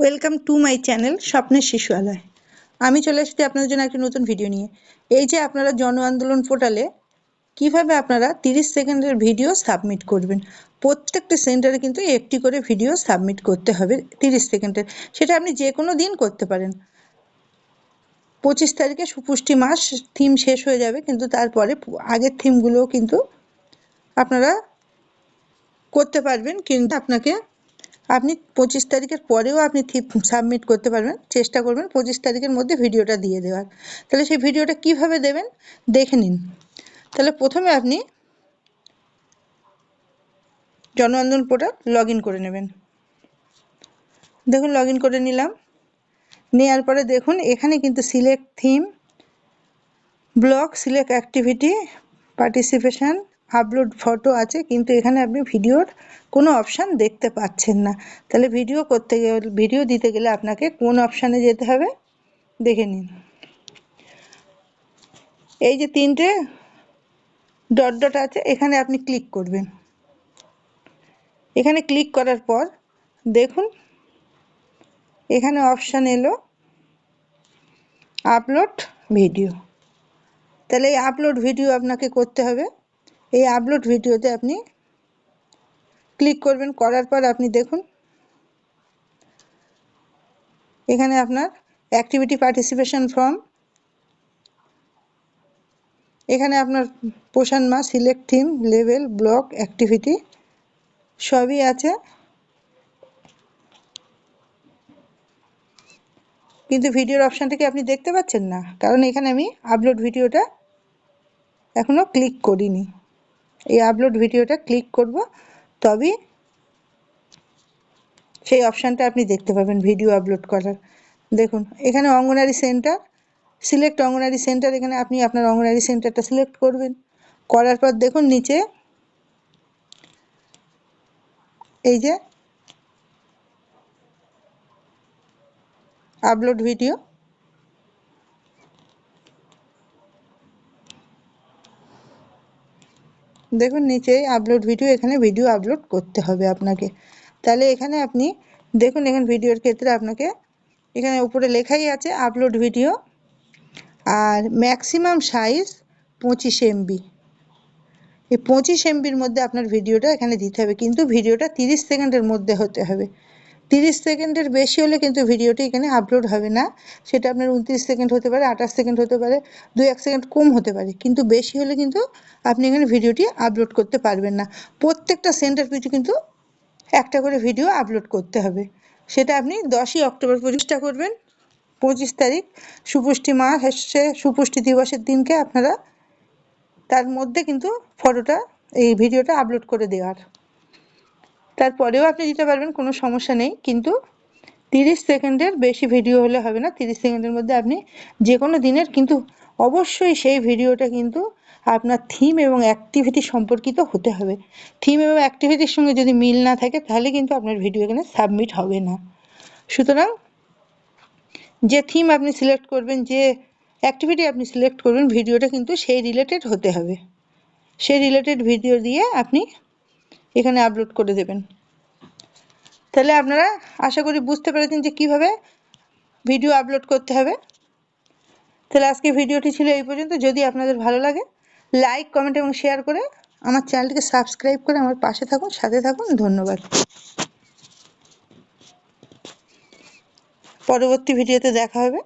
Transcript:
Welcome to my channel স্বপ্নের শিশুয়ালয় আমি চলে এসেছি আপনাদের জন্য একটি নতুন ভিডিও নিয়ে। এই যে আপনারা জন আন্দোলন পোর্টালে কীভাবে আপনারা তিরিশ সেকেন্ডের ভিডিও সাবমিট করবেন? প্রত্যেকটি সেন্টারে কিন্তু একটি করে ভিডিও সাবমিট করতে হবে তিরিশ সেকেন্ডের সেটা আপনি যে কোনো দিন করতে পারেন। পঁচিশ তারিখে সুপুষ্টি মাস থিম শেষ হয়ে যাবে, কিন্তু তারপরে আগের থিমগুলোও কিন্তু আপনারা করতে পারবেন, কিন্তু আপনাকে আপনি পঁচিশ তারিখের পরেও আপনি সাবমিট করতে পারবেন, চেষ্টা করবেন পঁচিশ তারিখের মধ্যে ভিডিওটা দিয়ে দেওয়ার। তাহলে সেই ভিডিওটা কীভাবে দেবেন? দেখে নিন। তাহলে প্রথমে আপনি জন আন্দোলন পোর্টাল লগ করে নেবেন। দেখুন লগ করে নিলাম। নেওয়ার পরে দেখুন, এখানে কিন্তু select theme, block, select activity, participation upload photo আছে, কিন্তু এখানে আপনি ভিডিওর কোনো অপশান দেখতে পাচ্ছেন না। তাহলে ভিডিও করতে গেলে ভিডিও দিতে গেলে আপনাকে কোন অপশানে যেতে হবে? দেখে নিন। এই যে তিনটে ডট ডট আছে, এখানে আপনি ক্লিক করবেন। এখানে ক্লিক করার পর দেখুন, এখানে অপশান এলো আপলোড ভিডিও তাহলে এই আপলোড ভিডিও আপনাকে করতে হবে। এই আপলোড ভিডিওতে আপনি ক্লিক করবেন, করার পর আপনি দেখুন, এখানে আপনার অ্যাক্টিভিটি পার্টিসিপেশন ফর্ম এখানে আপনার পোষণ মাস select theme level block activity সবই আছে। কিন্তু ভিডিওর অপশানটাকে আপনি দেখতে পাচ্ছেন না, কারণ এখানে আমি আপলোড ভিডিওটা এখনও ক্লিক করিনি। এই আপলোড ভিডিওটা ক্লিক করব। তবেই সেই অপশানটা আপনি দেখতে পাবেন ভিডিও আপলোড করার। দেখুন, এখানে anganwadi centre select anganwadi centre এখানে আপনি আপনার অঙ্গনারী সেন্টারটা সিলেক্ট করবেন। করার পর দেখুন নিচে এই যে আপলোড ভিডিও দেখুন, নিচেই আপলোড ভিডিও এখানে ভিডিও আপলোড করতে হবে আপনাকে। তাহলে এখানে আপনি দেখুন, এখানে ভিডিওর ক্ষেত্রে আপনাকে এখানে উপরে লেখাই আছে আপলোড ভিডিও আর ম্যাক্সিমাম সাইজ পঁচিশ এমবি এই পঁচিশ এমবির মধ্যে আপনার ভিডিওটা এখানে দিতে হবে। কিন্তু ভিডিওটা তিরিশ সেকেন্ডের মধ্যে হতে হবে। তিরিশ সেকেন্ডের বেশি হলে কিন্তু ভিডিওটি এখানে আপলোড হবে না। সেটা আপনার উনত্রিশ সেকেন্ড হতে পারে, আঠাশ সেকেন্ড হতে পারে, দু এক সেকেন্ড কম হতে পারে। কিন্তু বেশি হলে কিন্তু আপনি এখানে ভিডিওটি আপলোড করতে পারবেন না। প্রত্যেকটা সেন্টার পিছু কিন্তু একটা করে ভিডিও আপলোড করতে হবে। সেটা আপনি দশই অক্টোবর পঁচিশটা করবেন। পঁচিশ তারিখ, সুপুষ্টি মাস এসছে সুপুষ্টি দিবসের দিনকে আপনারা তার মধ্যে কিন্তু ফটোটা এই ভিডিওটা আপলোড করে দেওয়ার। তারপরেও আপনি দিতে পারবেন, কোনো সমস্যা নেই। কিন্তু তিরিশ সেকেন্ডের বেশি ভিডিও হলে হবে না। তিরিশ সেকেন্ডের মধ্যে আপনি যে কোনো দিনের কিন্তু অবশ্যই সেই ভিডিওটা কিন্তু আপনার থিম এবং অ্যাক্টিভিটি সম্পর্কিত হতে হবে। থিম এবং অ্যাক্টিভিটির সঙ্গে যদি মিল না থাকে, তাহলে কিন্তু আপনার ভিডিও এখানে সাবমিট হবে না। সুতরাং যে থিম আপনি সিলেক্ট করবেন, যে অ্যাক্টিভিটি আপনি সিলেক্ট করবেন ভিডিওটা কিন্তু সেই রিলেটেড হতে হবে। সেই রিলেটেড ভিডিও দিয়ে আপনি এখানে আপলোড করে দেবেন। তাহলে আপনারা আশা করি বুঝতে পেরেছেন যে কীভাবে ভিডিও আপলোড করতে হবে। তাহলে আজকে ভিডিওটি ছিল এই পর্যন্ত। যদি আপনাদের ভালো লাগে লাইক কমেন্ট এবং শেয়ার করে আমার চ্যানেলটিকে সাবস্ক্রাইব করে আমার পাশে থাকুন, সাথে থাকুন। ধন্যবাদ। পরবর্তী ভিডিওতে দেখা হবে।